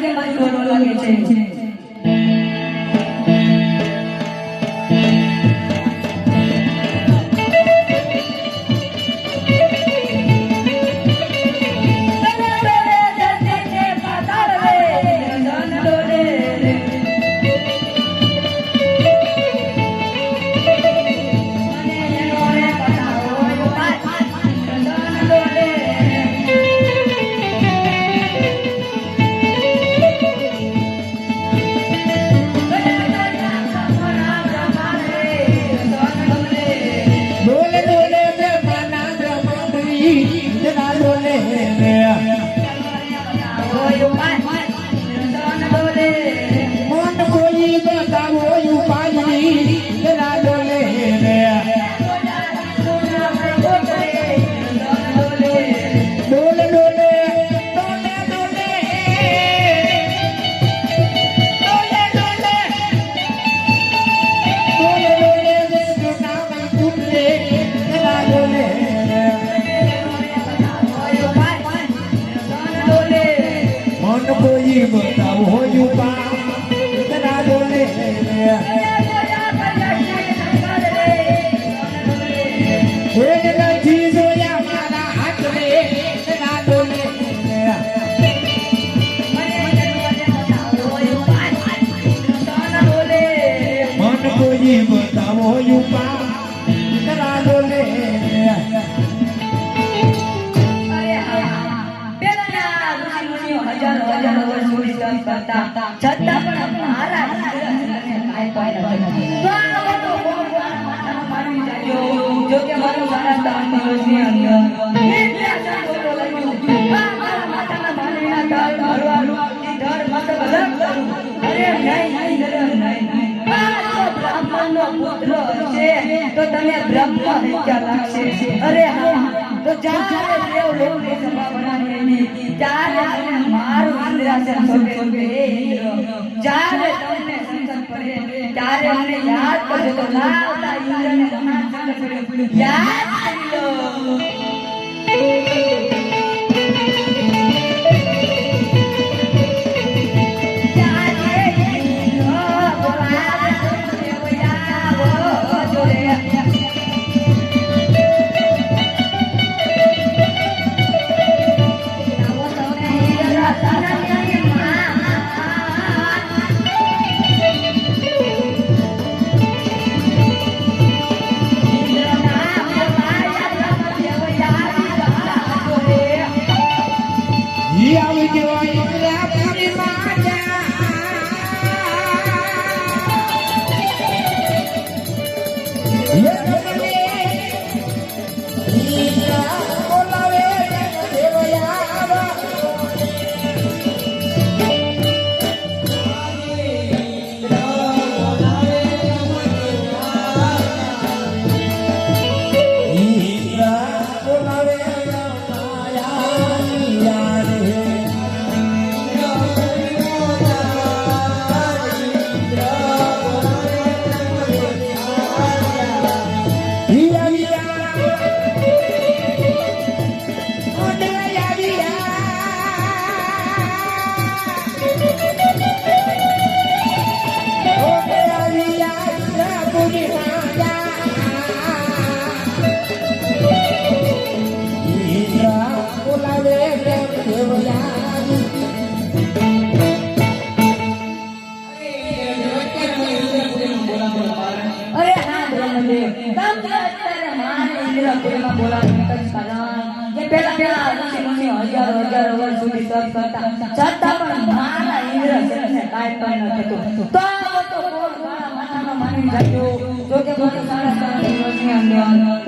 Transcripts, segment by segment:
આજે બાજુ લાગે છે 来 મોયું પા કરાડો લે છતાં પણ મારા જો કે મારું સારા દાન વર્ષની અંદર મારા માતાના ભાણીના દાન ભરવાનું ધર્મ મત બદલ અરે નહીં તો તમે બ્રહ્મ હત્યા લાગશે અરે હા, તો જ્યારે દેવ લોકની સભા બનાવી ત્યારે તમે મારું ઇન્દ્રાસન સોંપે સોંપે જ્યારે તમને સંકટ પડે ત્યારે અમને યાદ કરજો તો લાવતા ઇન્દ્રને ઘણા સંકટ પડ્યું. યાદ કરી લો. Yeah, we give up.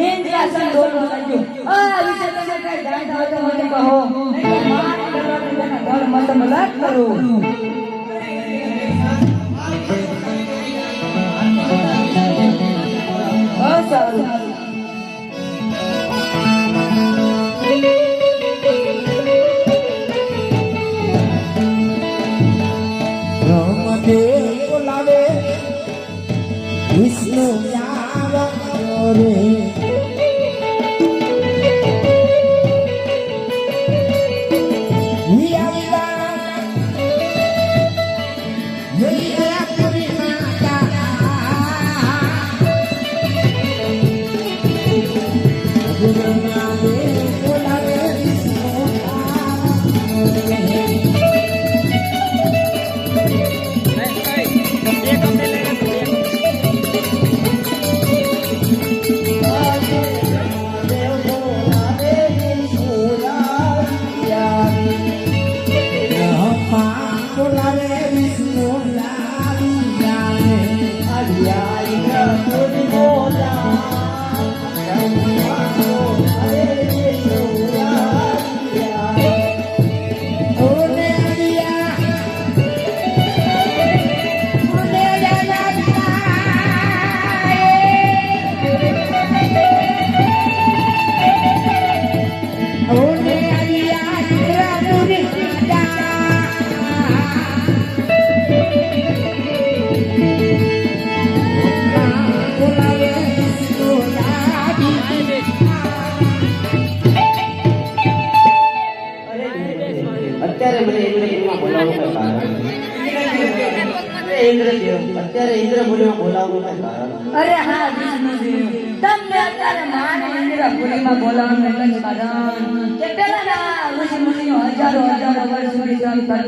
ઇન્દ્રિયાસન ડોલવા લાગ્યું આ વિશે તમે કઈ જાણતા હોય તો મને કહો ઘર મત મલાક કરું સારું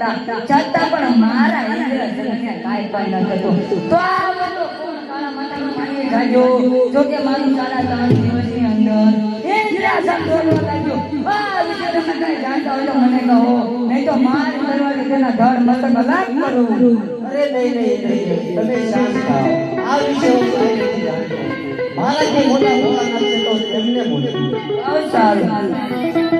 કરતા છતાં પણ મારા ઇન્દ્ર જગતને કાંઈ પણ ન થતું. તો આ બધો કોણ? કાળા માતાનો માની જાગ્યો જો કે મારું સાડા ત્રણ દિવસની અંદર ઇન્દ્રાસન દોરવા લાગ્યું. આ વિશે તમે કાંઈ જાણતા હોય તો મને કહો. નહીં તો માર તેના ધડ મસ્તક અલાક કરું. અરે નહીં નહીં નહીં તમે શાંત થાઓ આ વિશે હું કાંઈ નથી જાણતો. મારાથી મોટા ભગવાન છે તો તેમને બોલું. સારું.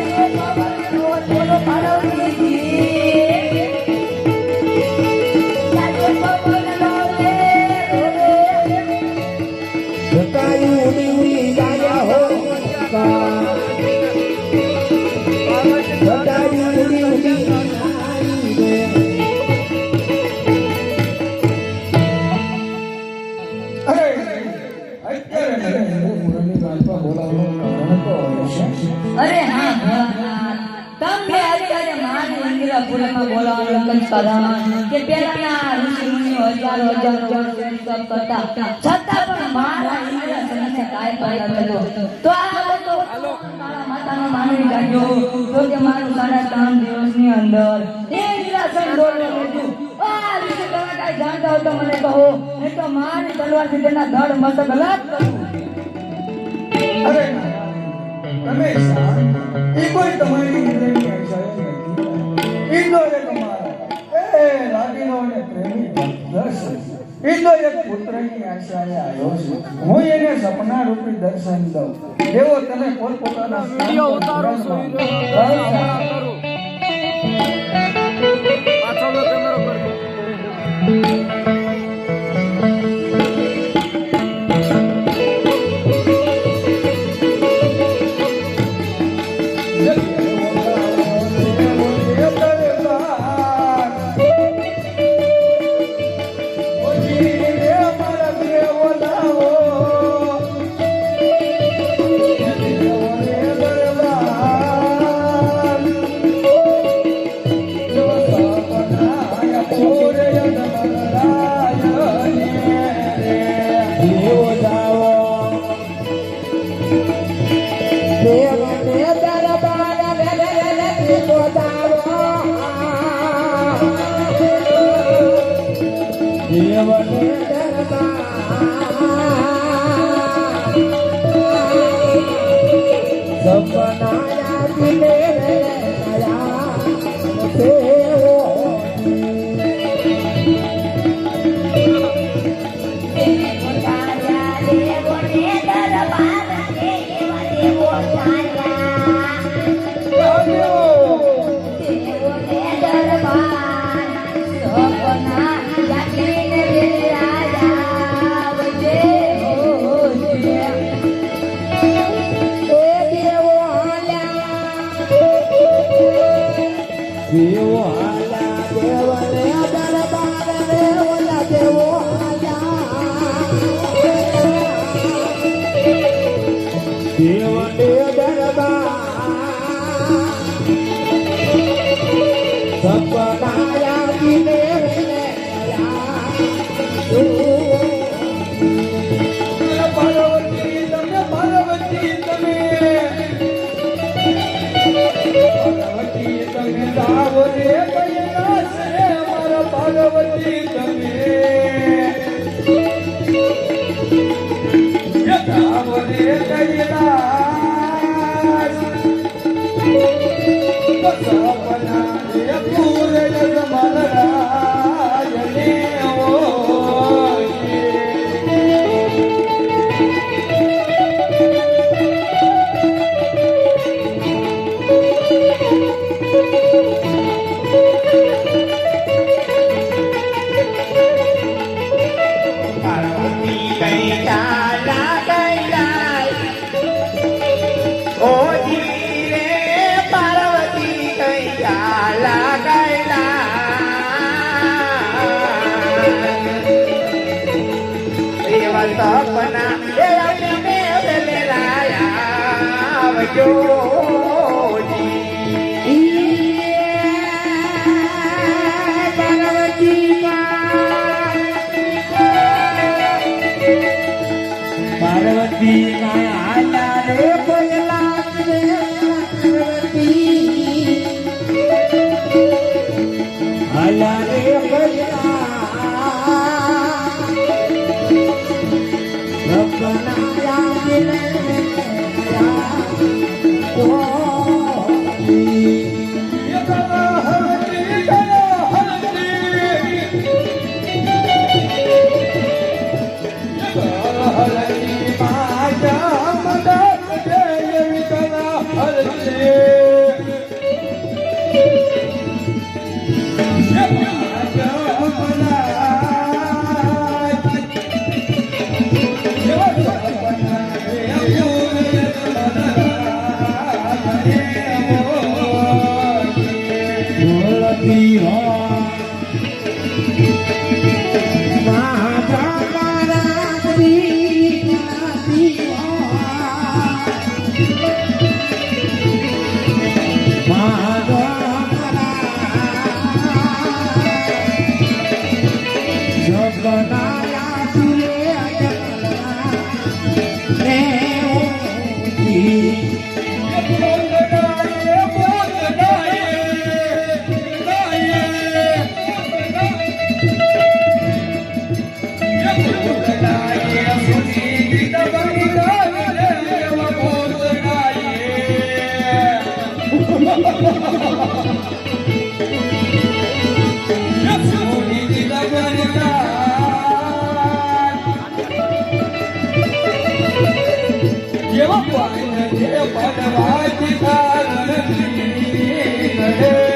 અરે હા. તમને અત્યારે બોલાવવાનું કે પેલાના ઋષિ મુનિઓ હજારો હજારો વર્ષ તપ કરતા છતાં પણ મારા ઇન્દ્રાસનને કાંઈ પણ નહોતું. તો આ હતો મારા માતાનો માનવી જાગ્યો. જો કે મારું સાડા ત્રણ દિવસની અંદર. એ ઇન્દ્રાસન દોડવા લીધું આ વિશે તમે કાંઈ જાણતા હો તો મને કહો. નહીં તો મારી તલવારથી તેના ધડ મસ્તક કરું. અરે એ કોઈ તમારી ઇન્દ્રિયની આશા નથી. ઈ એક અમારા એ લાગીનો અને પ્રેમી દર્શન. ઈ એક પુત્રની આશાએ આવ્યો છે. હું એને સપના રૂપી દર્શન દઉં. એવો તમે પોતપોતાના વીડિયો ઉતારો દેવો એ પાર્વતી તમે સપના પૂરે મારા પાર્વતી આલા You. ભૂતળાએ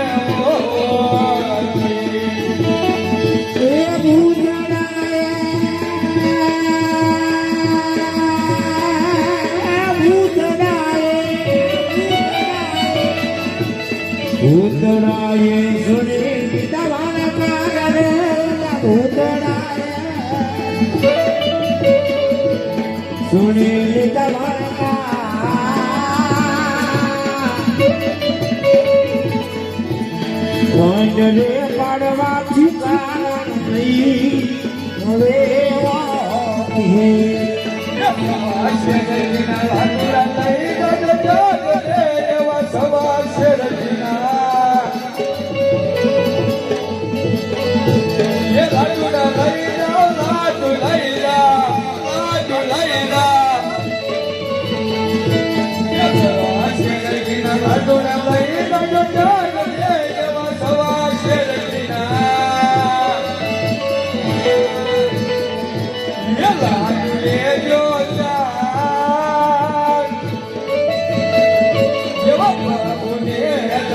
વંડરે પાડવાથી કારણ નહીં હવે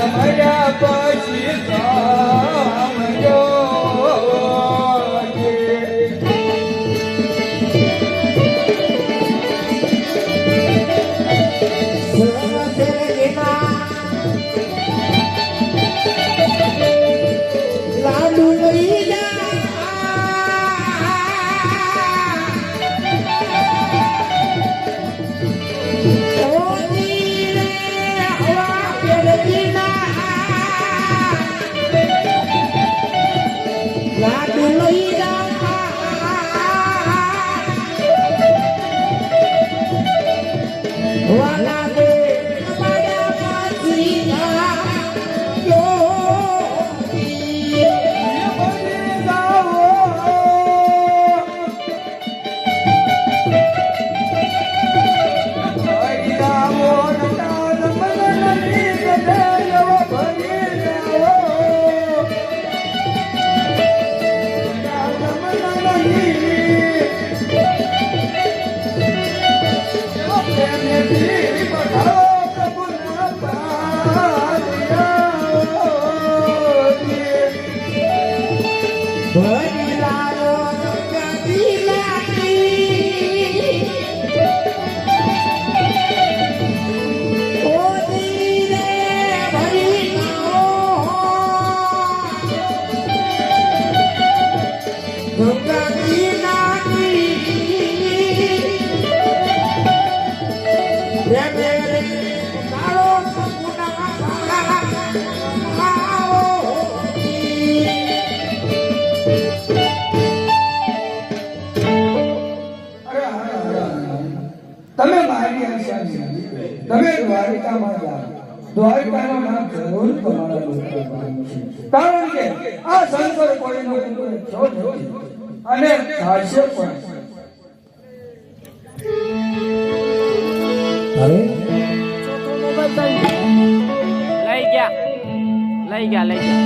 Mày ra! તમે દ્વારિકામાં જાઓ. દ્વારિકાનું નામ જરૂર કારણ કે આ શંકર કોળીનો છો છો અને થશે પણ. હવે? લઈ ગયા. લઈ ગયા લઈ ગયા.